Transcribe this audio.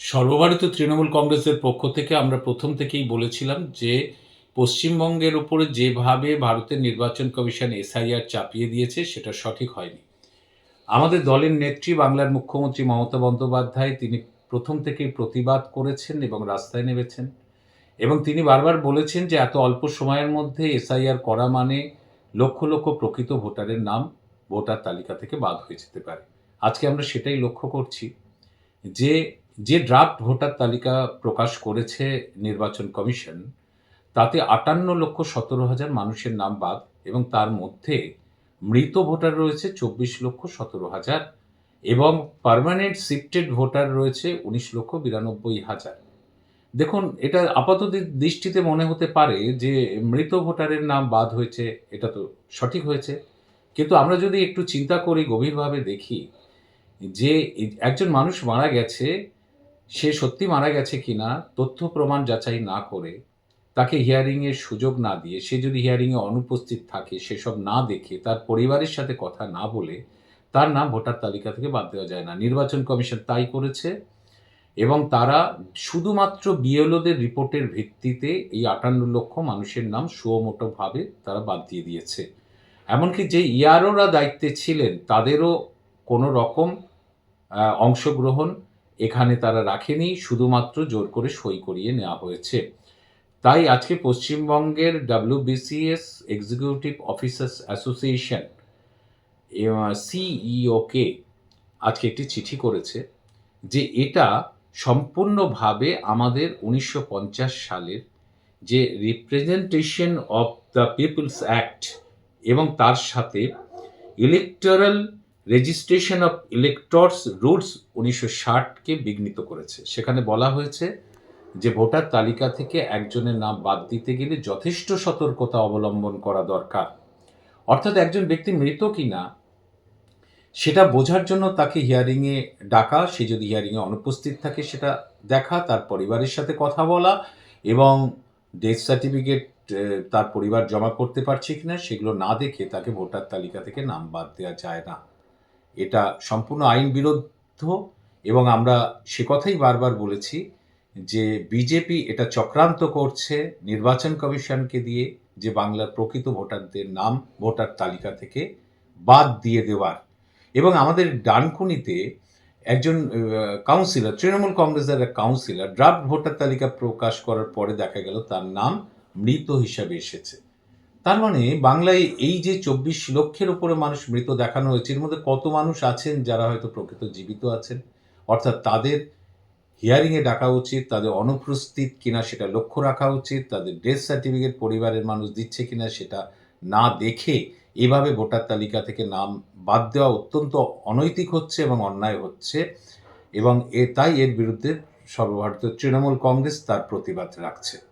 সর্বভারতীয় তৃণমূল কংগ্রেসের পক্ষ থেকে আমরা প্রথম থেকেই বলেছিলাম যে, পশ্চিমবঙ্গের উপরে যেভাবে ভারতের নির্বাচন কমিশন এসআইআর চাপিয়ে দিয়েছে, সেটা সঠিক হয়নি। আমাদের দলের নেত্রী বাংলার মুখ্যমন্ত্রী মমতা বন্দ্যোপাধ্যায়, তিনি প্রথম থেকেই প্রতিবাদ করেছেন এবং রাস্তায় নেমেছেন। এবং তিনি বারবার বলেছেন যে, এত অল্প সময়ের মধ্যে এসআইআর করা মানে লক্ষ লক্ষ প্রকৃত ভোটারের নাম ভোটার তালিকা থেকে বাদ হয়ে যেতে পারে। আজকে আমরা সেটাই লক্ষ্য করছি যে যে ড্রাফট ভোটার তালিকা প্রকাশ করেছে নির্বাচন কমিশন, তাতে আটান্ন লক্ষ সতেরো হাজার মানুষের নাম বাদ এবং তার মধ্যে মৃত ভোটার রয়েছে চব্বিশ লক্ষ সতেরো হাজার এবং পার্মানেন্ট শিফটেড ভোটার রয়েছে উনিশ লক্ষ বিরানব্বই হাজার। দেখুন, এটা আপাত দৃষ্টিতে মনে হতে পারে যে মৃত ভোটারের নাম বাদ হয়েছে, এটা তো সঠিক হয়েছে। কিন্তু আমরা যদি একটু চিন্তা করি, গভীরভাবে দেখি যে একজন মানুষ মারা গেছে সে সত্যি মারা গেছে কিনা, তথ্য প্রমাণ যাচাই না করে তাকে হিয়ারিংয়ের সুযোগ না দিয়ে, সে যদি হিয়ারিংয়ে অনুপস্থিত থাকে, সেসব না দেখে, তার পরিবারের সাথে কথা না বলে, তার নাম ভোটার তালিকা থেকে বাদ দেওয়া যায় না। নির্বাচন কমিশন তাই করেছে এবং তারা শুধুমাত্র বিএলওদের রিপোর্টের ভিত্তিতে এই আটান্ন লক্ষ মানুষের নাম সুমোটোভাবে তারা বাদ দিয়ে দিয়েছে। এমনকি যে ইয়ারোরা দায়িত্বে ছিলেন, তাদেরও কোনো রকম অংশগ্রহণ এখানে তারা রাখেনি, শুধুমাত্র জোর করে সই করিয়ে নেওয়া হয়েছে। তাই আজকে পশ্চিমবঙ্গের ডাব্লিউবিসিএস এক্সিকিউটিভ অফিসার্স অ্যাসোসিয়েশন সিইওকে আজকে একটি চিঠি করেছে যে এটা সম্পূর্ণভাবে আমাদের উনিশশো পঞ্চাশ সালের যে representation of the people's act এবং তার সাথে electoral registration of electors rules উনিশশো ষাটকে বিঘ্নিত করেছে। সেখানে বলা হয়েছে যে ভোটার তালিকা থেকে একজনের নাম বাদ দিতে গেলে যথেষ্ট সতর্কতা অবলম্বন করা দরকার। অর্থাৎ একজন ব্যক্তি মৃত কিনা, সেটা বোঝার জন্য তাকে হিয়ারিংয়ে ডাকা, সে যদি হিয়ারিংয়ে অনুপস্থিত থাকে সেটা দেখা, তার পরিবারের সাথে কথা বলা এবং ডেথ সার্টিফিকেট তার পরিবার জমা করতে পারছে কিনা সেগুলো না দেখে তাকে ভোটার তালিকা থেকে নাম বাদ দেওয়া যায় না। এটা সম্পূর্ণ আইন বিরুদ্ধ এবং আমরা সে কথাই বারবার বলেছি যে বিজেপি এটা চক্রান্ত করছে নির্বাচন কমিশনকে দিয়ে যে বাংলার প্রকৃত ভোটারদের নাম, ভোটার তালিকা থেকে বাদ দিয়ে দেওয়ার। এবং আমাদের ডানকুনিতে একজন কাউন্সিলর তৃণমূল কংগ্রেসের এক কাউন্সিলর ড্রাফট ভোটার তালিকা প্রকাশ করার পরে দেখা গেল তার নাম মৃত হিসাবে এসেছে। তার মানে বাংলায় এই যে চব্বিশ লক্ষের উপরে মানুষ মৃত দেখানো হয়েছে, এর মধ্যে কত মানুষ আছেন যারা হয়তো প্রকৃত জীবিত আছেন? অর্থাৎ তাদের হিয়ারিংয়ে ডাকা উচিত, তাদের অনুপস্থিত কিনা সেটা লক্ষ্য রাখা উচিত, তাদের ডেথ সার্টিফিকেট পরিবারের মানুষ দিচ্ছে কিনা সেটা না দেখে এভাবে ভোটার তালিকা থেকে নাম বাদ দেওয়া অত্যন্ত অনৈতিক হচ্ছে এবং অন্যায় হচ্ছে এবং এ, তাই এর বিরুদ্ধে সর্বভারতীয় তৃণমূল কংগ্রেস তার প্রতিবাদ রাখছে।